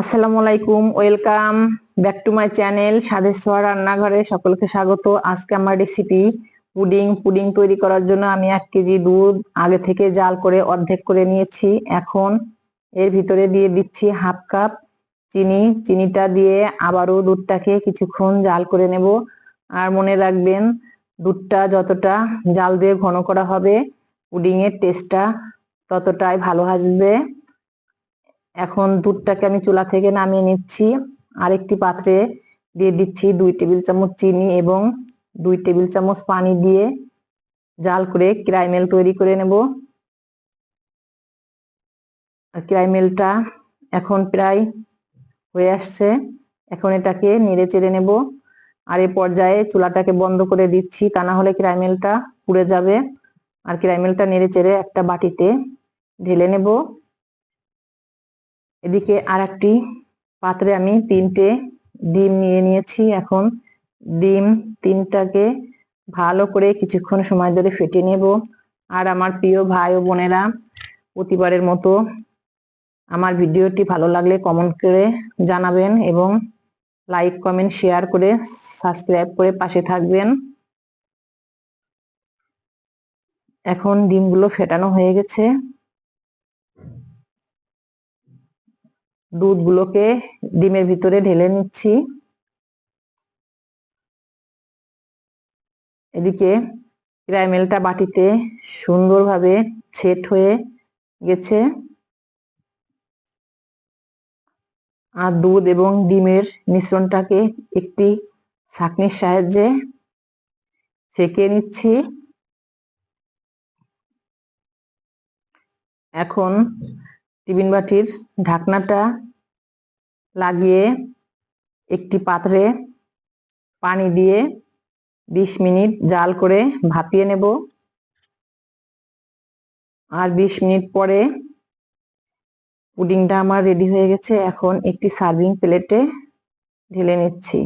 আসসালামু আলাইকুম, welcome back to my channel স্বাদের রান্নাঘরে সকলকে স্বাগত। আজকে আমার রেসিপি পুডিং। পুডিং তৈরি করার জন্য আমি এক কেজি দুধ আগে থেকে জাল করে অর্ধেক করে নিয়েছি। এখন এর ভিতরে দিয়ে দিচ্ছি হাফ কাপ চিনি। চিনিটা দিয়ে আবারও দুধটাকে কিছুক্ষণ জাল করে নেব। আর মনে রাখবেন, দুধটা যতটা জাল দিয়ে ঘন করা হবে, পুডিংয়ের টেস্টটা ততটাই ভালো আসবে। এখন দুধটাকে আমি চুলা থেকে নামিয়ে নিচ্ছি। আরেকটি পাত্রে দিয়ে দিচ্ছি দুই টেবিল চামচ চিনি এবং দুই টেবিল চামচ পানি দিয়ে জাল করে ক্রাইমেল তৈরি করে নেব। ক্রাইমেলটা এখন প্রায় হয়ে আসছে। এখন এটাকে নেড়ে চেড়ে নেব। আর এ পর্যায়ে চুলাটাকে বন্ধ করে দিচ্ছি, তা না হলে ক্রাইমেলটা পুড়ে যাবে। আর ক্রাইমেলটা নেড়ে চেড়ে একটা বাটিতে ঢেলে নেব। এদিকে আর একটি পাত্রে আমি তিনটে ডিম নিয়ে নিয়েছি। এখন ডিম তিনটাকে ভালো করে কিছুক্ষণ সময় ধরে ফেটে নেব। আর আমার প্রিয় ভাই ও বোনেরা, প্রতিবারের মতো আমার ভিডিওটি ভালো লাগলে কমেন্ট করে জানাবেন এবং লাইক কমেন্ট শেয়ার করে সাবস্ক্রাইব করে পাশে থাকবেন। এখন ডিমগুলো ফেটানো হয়ে গেছে। দুধগুলোকে ডিমের ভিতরে ঢেলে নিচ্ছি। এদিকে ক্রাইমেলটা বাটিতে সুন্দরভাবে সেট হয়ে গেছে। আর দুধ এবং ডিমের মিশ্রণটাকে একটি ছাঁকনির সাহায্যে ছেঁকে নিচ্ছি। এখন টিফিন বাটির ঢাকনাটা লাগিয়ে একটি পাত্রে পানি দিয়ে বিশ মিনিট জাল করে ভাপিয়ে নেব। আর বিশ মিনিট পরে পুডিংটা আমার রেডি হয়ে গেছে। এখন একটি সার্ভিং প্লেটে ঢেলে নিচ্ছি।